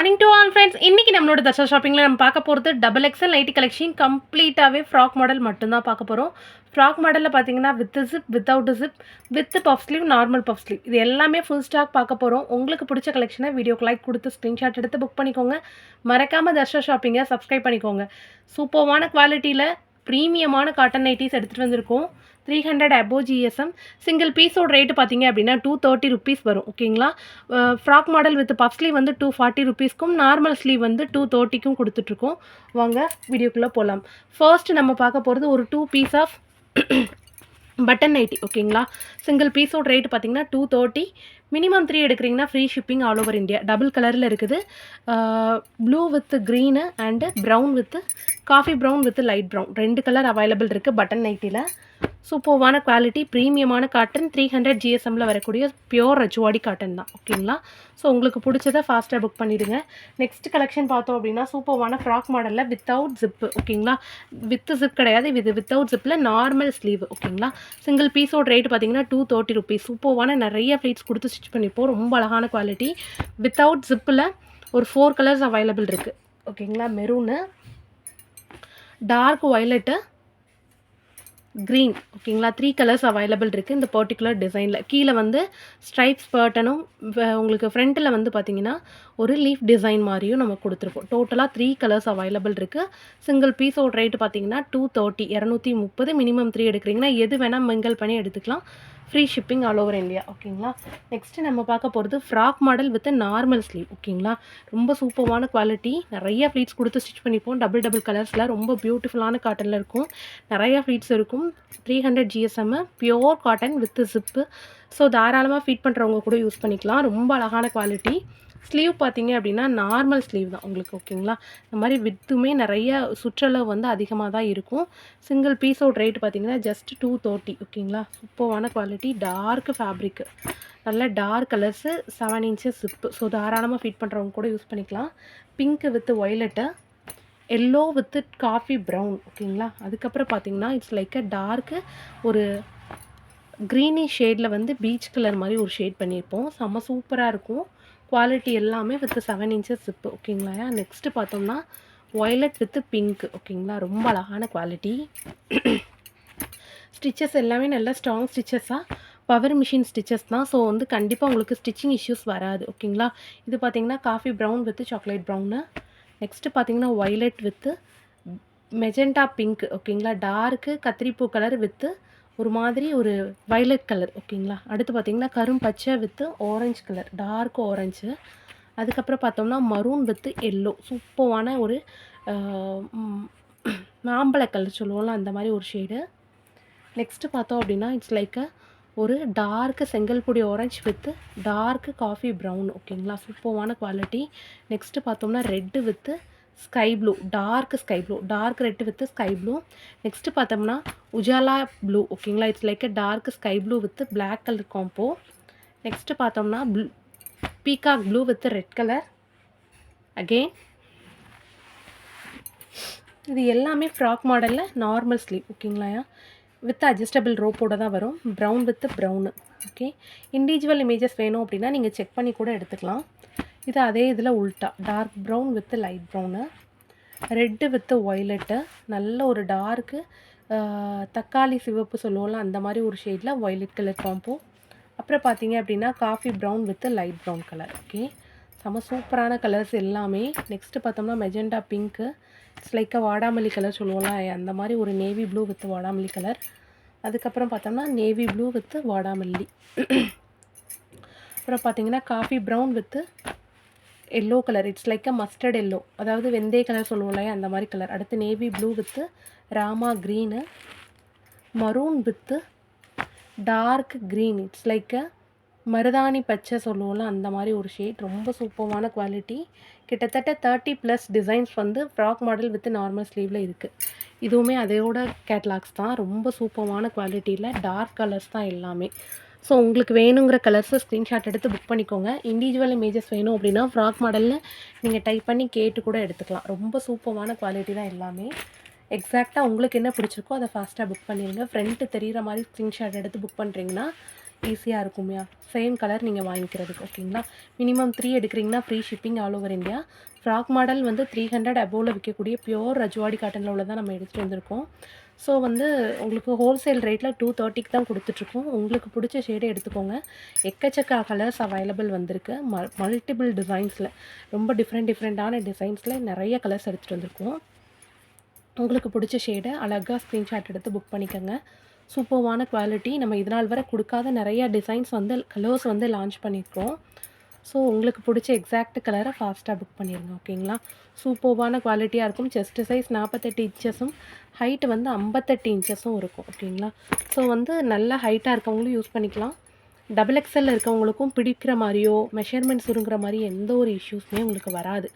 Morning to all friends இன்றைக்கி நம்மளோட தசா ஷாப்பிங்கில் நம்ம பார்க்க போகிறது டபுள் எக்ஸல் நைட்டி கலெக்ஷன் கம்ப்ளீட்டாகவே ஃப்ராக் மாடல் மட்டும்தான் பார்க்க போகிறோம் ஃப்ராக் மாடலில் பார்த்தீங்கன்னா with zip without zip with puff sleeve normal puff sleeve இது எல்லாமே ஃபுல் ஸ்டாக் பார்க்க போகிறோம் உங்களுக்கு பிடிச்ச கலெக்ஷனை வீடியோக்கு லைக் கொடுத்து ஸ்க்ரீன்ஷாட் எடுத்து புக் பண்ணிக்கோங்க. மறக்காமல் தர்ஷா ஷாப்பிங்கை சப்ஸ்கிரைப் பண்ணிக்கோங்க. சூப்பர்வான குவாலிட்டியில் ப்ரீமியமான காட்டன் நைட்டிஸ் எடுத்துகிட்டு வந்திருக்கோம். Three hundred above GSM single பீஸோட ரேட்டு பார்த்தீங்க அப்படின்னா டூ தேர்ட்டி ருபீஸ் வரும். ஓகேங்களா frock model with puff sleeve வந்து டூ ஃபார்ட்டி ருபீஸ்க்கும் நார்மல் ஸ்லீவ் வந்து டூ தேர்ட்டிக்கும் கொடுத்துட்ருக்கோம். வாங்க வீடியோக்குள்ளே போகலாம் ஃபர்ஸ்ட் நம்ம பார்க்க போகிறது ஒரு two piece of button nighty ஓகேங்களா சிங்கிள் பீஸோட ரேட் பார்த்தீங்கன்னா டூ தேர்ட்டி மினிமம் த்ரீ எடுக்கிறீங்கன்னா free shipping all over India double கலரில் இருக்குது. Blue with green and brown with coffee brown with light brown ரெண்டு கலர் அவைலபிள் இருக்குது பட்டன் நைட்டியில் சூப்பர்வான குவாலிட்டி ப்ரீமியமான காட்டன் த்ரீ ஹண்ட்ரட் ஜிஎஸ்எம்மில் வரக்கூடிய பியோர் ரஜுவாடி காட்டன் தான். ஓகேங்களா ஸோ உங்களுக்கு பிடிச்சதை ஃபாஸ்ட்டாக புக் பண்ணிவிடுங்க நெக்ஸ்ட் கலெக்ஷன் பார்த்தோம் அப்படின்னா சூப்பர்வான ஃப்ராக் மாடலில் வித்தவுட் ஜிப்பு ஓகேங்களா வித் ஜிப் கிடையாது. இது வித்தவுட் ஜிப்பில் நார்மல் ஸ்லீவ் ஓகேங்களா சிங்கிள் பீஸோட ரேட் பார்த்தீங்கன்னா டூ தேர்ட்டி ருபீஸ் சூப்பர்வான நிறைய ஃப்ளீட்ஸ் கொடுத்து ஸ்டிச் பண்ணிப்போம் ரொம்ப அழகான குவாலிட்டி வித்தவுட் ஜிப்பில் ஒரு ஃபோர் கலர்ஸ் அவைலபிள் இருக்குது ஓகேங்களா மெரூனு டார்க் ஒய்லெட்டு க்ரீன் ஓகேங்களா த்ரீ கலர்ஸ் அவைலபிள் இருக்குது இந்த பர்டிகுலர் டிசைனில் கீழே வந்து ஸ்ட்ரைப்ஸ் பேட்டனும் உங்களுக்கு ஃப்ரண்ட்டில் வந்து பார்த்தீங்கன்னா ஒரு லீஃப் டிசைன் மாதிரியும் நம்ம கொடுத்துருப்போம் டோட்டலாக த்ரீ கலர்ஸ் அவைலபிள் இருக்குது சிங்கிள் பீஸோட ரேட்டு பார்த்தீங்கன்னா டூ தேர்ட்டி இரநூத்தி முப்பது மினிமம் த்ரீ எடுக்கிறீங்கன்னா எது வேணால் மிங்கல் பண்ணி எடுத்துக்கலாம். Free shipping all over India ஓகேங்களா? நெக்ஸ்ட்டு நம்ம பார்க்க போகிறது frock model with normal sleeve ஓகேங்களா? ரொம்ப சூப்பர்வான குவாலிட்டி நிறைய ஃப்ளீட்ஸ் கொடுத்து ஸ்டிச் பண்ணிப்போம். டபுள் டபுள் கலர்ஸில் ரொம்ப பியூட்டிஃபுல்லான காட்டனில் இருக்கும். நிறைய ஃப்ளீட்ஸ் இருக்கும். Three hundred GSM pure cotton with zip so தாராளமாக ஃபீட் பண்ணுறவங்க கூட யூஸ் பண்ணிக்கலாம். ரொம்ப அழகான குவாலிட்டி ஸ்லீவ் பார்த்தீங்க அப்படின்னா நார்மல் ஸ்லீவ் தான். உங்களுக்கு ஓகேங்களா? இந்த மாதிரி வித்துமே நிறைய சுற்றளவு வந்து அதிகமாக தான் இருக்கும். சிங்கிள் பீஸோட ரேட் பார்த்தீங்கன்னா ஜஸ்ட் டூ தேர்ட்டி ஓகேங்களா? சூப்பர்வான குவாலிட்டி டார்க் ஃபேப்ரிக்கு நல்ல dark colours seven inches zip so தாராளமாக ஃபிட் பண்ணுறவங்க கூட யூஸ் பண்ணிக்கலாம். Pink with violet yellow with coffee brown ஓகேங்களா? அதுக்கப்புறம் பார்த்தீங்கன்னா இட்ஸ் லைக் அ டார்க்கு ஒரு க்ரீனி ஷேடில் வந்து பீச் கலர் மாதிரி ஒரு ஷேட் பண்ணியிருப்போம். செம்ம சூப்பராக இருக்கும். குவாலிட்டி எல்லாமே வித் செவன் இன்ச்சஸ் ஜிப்பு ஓகேங்களா நெக்ஸ்ட்டு பார்த்தோம்னா ஒய்லட் வித் பிங்க் ஓகேங்களா ரொம்ப அழகான குவாலிட்டி ஸ்டிச்சஸ் எல்லாமே நல்லா ஸ்ட்ராங் ஸ்டிச்சஸாக பவர் மிஷின் ஸ்டிச்சஸ் தான். ஸோ வந்து கண்டிப்பாக உங்களுக்கு ஸ்டிச்சிங் இஷ்யூஸ் வராது ஓகேங்களா இது பார்த்தீங்கன்னா coffee brown with chocolate brown next பார்த்தீங்கன்னா ஒய்லட் வித்து மெஜெண்டா பிங்க் ஓகேங்களா டார்க்கு கத்திரிப்பூ கலர் வித்து ஒரு மாதிரி ஒரு வைலட் கலர் ஓகேங்களா அடுத்து பார்த்தீங்கன்னா கரும் பச்சை with orange colour dark orange அதுக்கப்புறம் பார்த்தோம்னா மரூன் வித்து எல்லோ சூப்பரான ஒரு மாம்பழ கலர் சொல்லுவோம்ல அந்த மாதிரி ஒரு ஷேடு நெக்ஸ்ட்டு பார்த்தோம் அப்படின்னா இட்ஸ் லைக் அ ஒரு dark செங்கல்பொடி orange with dark coffee brown ஓகேங்களா சூப்பர்வான குவாலிட்டி நெக்ஸ்ட்டு பார்த்தோம்னா red with sky blue dark sky blue dark red with sky blue next பார்த்தோம்னா உஜாலா ப்ளூ ஓகேங்களா it's like a dark sky blue with black colour combo next பார்த்தோம்னா blue peacock blue with red colour again இது எல்லாமே frock மாடலில் normal sleeve ஓகேங்களா with adjustable ரோப்போட தான் வரும். Brown with brown okay individual images வேணும் அப்படின்னா நீங்கள் செக் பண்ணி கூட எடுத்துக்கலாம். இது அதே இதில் உல்ட்டா dark brown with light brown red with violet நல்ல ஒரு டார்க்கு தக்காளி சிவப்பு சொல்லுவோம்ல அந்த மாதிரி ஒரு ஷேடில் ஒய்லெட் கலர் காம்போ அப்புறம் பார்த்தீங்க அப்படின்னா coffee brown with light brown colour okay செம்ம சூப்பரான கலர்ஸ் எல்லாமே. நெக்ஸ்ட்டு பார்த்தோம்னா மெஜெண்டா பிங்க்கு இட்ஸ் லைக் வாடாமல்லி கலர் சொல்லுவோம்ல அந்த மாதிரி ஒரு நேவி ப்ளூ வித் வாடாமல்லி கலர் அதுக்கப்புறம் பார்த்தோம்னா நேவி ப்ளூ வித் வாடாமல்லி. அப்புறம் பார்த்தீங்கன்னா coffee brown with yellow colour it's like a mustard yellow அதாவது வெந்தய கலர் சொல்லுவோம் இல்லையா? அந்த மாதிரி கலர் அடுத்து navy blue with Rama green maroon with dark green it's like a மருதாணி பச்சை சொல்லுவோம்ல அந்த மாதிரி ஒரு ஷேட் ரொம்ப சூப்பரான குவாலிட்டி கிட்டத்தட்ட தேர்ட்டி ப்ளஸ் டிசைன்ஸ் வந்து ஃப்ராக் மாடல் வித் நார்மல் ஸ்லீவில் இருக்குது இதுவுமே அதையோட கேட்லாக்ஸ் தான். ரொம்ப சூப்பரான குவாலிட்டியில் டார்க் கலர்ஸ் தான் எல்லாமே. ஸோ உங்களுக்கு வேணுங்கிற கலர்ஸை ஸ்க்ரீன்ஷாட் எடுத்து புக் பண்ணிக்கோங்க. இண்டிவிஜுவல் இமேஜஸ் வேணும் அப்படின்னா ஃப்ராக் மாடலில் நீங்கள் டைப் பண்ணி கேட்டு கூட எடுத்துக்கலாம். ரொம்ப சூப்பமான குவாலிட்டி தான் எல்லாமே. எக்ஸாக்டாக உங்களுக்கு என்ன பிடிச்சிருக்கோ அதை ஃபாஸ்ட்டாக புக் பண்ணிடுங்க. ஃப்ரண்ட்டு தெரிகிற மாதிரி ஸ்க்ரீன்ஷாட் எடுத்து புக் பண்ணுறீங்கன்னா ஈஸியாக இருக்கும்யா சேம் கலர் நீங்கள் வாங்கிக்கிறதுக்கு ஓகேங்களா மினிமம் த்ரீ எடுக்கிறீங்கன்னா free shipping all over India frock model வந்து த்ரீ ஹண்ட்ரட் அபோவில் விற்கக்கூடிய பியோர் ரஜ்வாடி காட்டனில் உள்ளதான் நம்ம எடுத்துகிட்டு வந்திருக்கோம். ஸோ வந்து உங்களுக்கு ஹோல்சேல் ரேட்டில் டூ தேர்ட்டிக்கு தான் கொடுத்துட்ருக்கோம். உங்களுக்கு பிடிச்ச ஷேடை எடுத்துக்கோங்க. எக்கச்சக்க கலர்ஸ் அவைலபிள் வந்திருக்கு. ம மல்டிபிள் டிசைன்ஸில் ரொம்ப டிஃப்ரெண்ட் டிஃப்ரெண்ட்டான டிசைன்ஸில் நிறைய கலர்ஸ் எடுத்துகிட்டு வந்திருக்கோம். உங்களுக்கு பிடிச்ச ஷேடை அழகாக ஸ்க்ரீன்ஷாட் எடுத்து புக் பண்ணிக்கோங்க. சூப்பர்வான குவாலிட்டி நம்ம இதனால் வரை கொடுக்காத நிறைய டிசைன்ஸ் வந்து கலர்ஸ் வந்து லான்ச் பண்ணியிருக்கோம். ஸோ உங்களுக்கு பிடிச்ச எக்ஸாக்ட் கலரை ஃபாஸ்ட்டாக புக் பண்ணிடுங்க ஓகேங்களா சூப்பர்வான குவாலிட்டியாக இருக்கும். செஸ்ட் சைஸ் நாற்பத்தெட்டு இன்ச்சஸும் ஹைட் வந்து ஐம்பத்தெட்டு இன்ச்சஸும் இருக்கும் ஓகேங்களா ஸோ வந்து நல்ல ஹைட்டாக இருக்கவங்களும் யூஸ் பண்ணிக்கலாம். டபுள் எக்ஸல் இருக்கவங்களுக்கும் பிடிக்கிற மாதிரியோ மெஷர்மெண்ட் சுருங்குற மாதிரி எந்த ஒரு இஷ்யூஸுமே உங்களுக்கு வராது.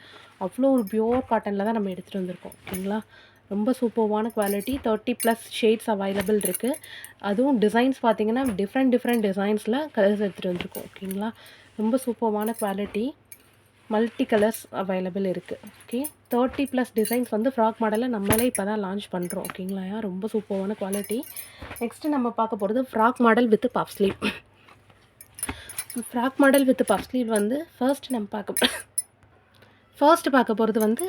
அவ்வளோ ஒரு பியோர் காட்டனில் தான் நம்ம எடுத்துகிட்டு வந்திருக்கோம் ஓகேங்களா ரொம்ப சூப்பர்வான quality thirty plus shades available இருக்குது அதுவும் டிசைன்ஸ் பார்த்தீங்கன்னா டிஃப்ரெண்ட் டிஃப்ரெண்ட் டிசைன்ஸில் கலர்ஸ் எடுத்துகிட்டு வந்திருக்கோம் ஓகேங்களா ரொம்ப சூப்பர்வான குவாலிட்டி மல்டி கலர்ஸ் அவைலபிள் இருக்குது ஓகே தேர்ட்டி ப்ளஸ் டிசைன்ஸ் வந்து ஃப்ராக் மாடலில் நம்மளே இப்போ தான் லான்ச் பண்ணுறோம் ஓகேங்களா ரொம்ப சூப்பர்வான குவாலிட்டி நெக்ஸ்ட்டு நம்ம பார்க்க போகிறது frock model with puff sleeve frock model with puff sleeve வந்து ஃபர்ஸ்ட் நம்ம பார்க்க ஃபர்ஸ்ட் பார்க்க போகிறது வந்து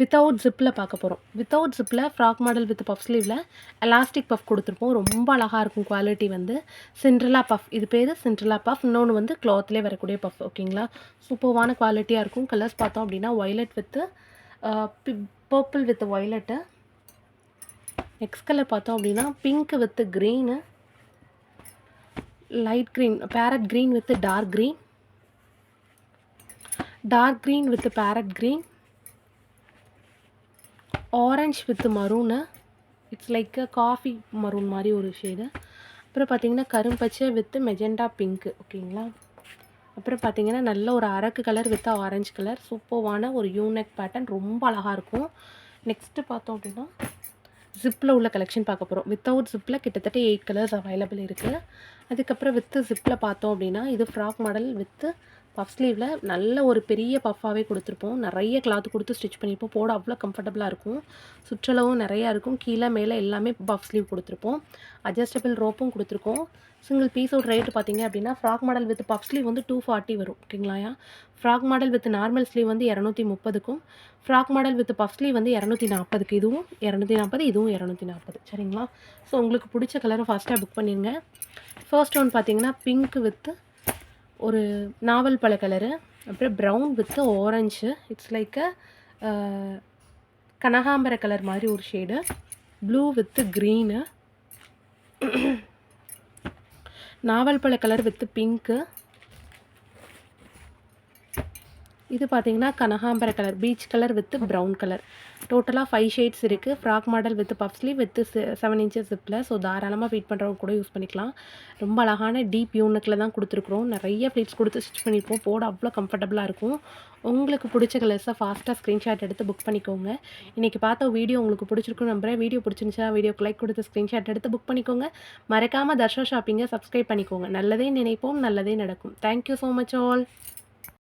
வித்தவுட் ஜிப்பில் பார்க்க போகிறோம் வித்தவுட் ஜிப்பில் ஃப்ராக் மாடல் வித் பஃப் ஸ்லீவில் எலாஸ்டிக் பஃப் கொடுத்துருப்போம். ரொம்ப அழகாக இருக்கும் குவாலிட்டி வந்து. சிண்ட்ரலா பஃப் இது பேர் சிண்ட்ரலா பஃப் இன்னொன்று வந்து க்ளாத்லேயே வரக்கூடிய பஃப் ஓகேங்களா சூப்பர்வான குவாலிட்டியாக இருக்கும். கலர்ஸ் பார்த்தோம் அப்படின்னா violet with purple with violet next colour பார்த்தோம் அப்படின்னா pink with green light green parrot green with dark green dark green with parrot green orange with maroon it's like coffee maroon மாதிரி ஒரு shade அப்புறம் பார்த்தீங்கன்னா கரும்பச்சை with magenta pink ஓகேங்களா? அப்புறம் பார்த்தீங்கன்னா நல்ல ஒரு அரக்கு கலர் வித் ஆரஞ்சு கலர் சூப்பர்வான ஒரு யூனெக் பேட்டர்ன் ரொம்ப அழகாக இருக்கும். நெக்ஸ்ட்டு பார்த்தோம் அப்படின்னா ஜிப்பில் உள்ள கலெக்ஷன் பார்க்க போகிறோம் வித்தவுட் ஜிப்பில் கிட்டத்தட்ட எயிட் கலர்ஸ் அவைலபிள் இருக்குது அதுக்கப்புறம் வித்து ஜிப்பில் பார்த்தோம் அப்படின்னா இது ஃப்ராக் மாடல் வித்து பஃப் ஸ்லீவில் நல்ல ஒரு பெரிய பஃப்பாகவே கொடுத்துருப்போம். நிறைய கிளாத் கொடுத்து ஸ்டிச் பண்ணியிருப்போம். போட அவ்வளோ கம்ஃபர்டபுளாக இருக்கும். சுற்றளவும் நிறையா இருக்கும். கீழே மேலே எல்லாமே பஃப் ஸ்லீவ் கொடுத்துருப்போம். அட்ஜஸ்டபிள் ரோப்பும் கொடுத்துருக்கோம். சிங்கிள் பீஸோட ரேட்டு பார்த்தீங்க அப்படின்னா frock model with puff sleeve வந்து டூ ஃபார்ட்டி வரும். ஓகேங்களாயா frock model with normal sleeve வந்து இரநூத்தி முப்பதுக்கும் frock model with puff sleeve வந்து இரநூத்தி நாற்பதுக்கு. இதுவும் இரநூத்தி நாற்பது இதுவும் இரநூத்தி நாற்பது. சரிங்களா? ஸோ உங்களுக்கு பிடிச்ச கலரை ஃபஸ்ட்டாக புக் பண்ணிடுங்க ஃபர்ஸ்ட் ஒன் பார்த்தீங்கன்னா பிங்க் வித்து ஒரு நாவல் பழ கலரு அப்புறம் brown with orange it's like a கனகாம்பர colour மாதிரி ஒரு ஷேடு ப்ளூ வித்து க்ரீனு நாவல் பழ கலர் வித்து பிங்க்கு இது பார்த்தீங்கன்னா கனகாம்பர colour peach colour with brown colour டோட்டலாக ஃபைவ் ஷேட்ஸ் இருக்குது frock model with puff sleeve with seven inches ஜிப்பில் so தாராளமாக feed பண்ணுறவங்க கூட யூஸ் பண்ணிக்கலாம். ரொம்ப அழகான டீப் யூனிக்கில் தான் கொடுத்துருக்குறோம். நிறைய ஃப்ளீட்ஸ் கொடுத்து ஸ்டிச் பண்ணியிருப்போம். போட அவ்வளோ கம்ஃபர்டபுளாக இருக்கும். உங்களுக்கு பிடிச்ச கலர்ஸை ஃபாஸ்ட்டாக ஸ்க்ரீன்ஷாட் எடுத்து புக் பண்ணிக்கோங்க. இன்றைக்கி பார்த்த வீடியோ உங்களுக்கு பிடிச்சிருக்கும் நம்புறேன். வீடியோ பிடிச்சிருந்துச்சா வீடியோக்கு லைக் கொடுத்து ஸ்க்ரீன்ஷாட் எடுத்து புக் பண்ணிக்கோங்க. மறக்காமல் தர்ஷா ஷாப்பிங்கை சப்ஸ்கிரைப் பண்ணிக்கோங்க. நல்லதே நினைப்போம். நல்லதே நடக்கும். Thank you so much all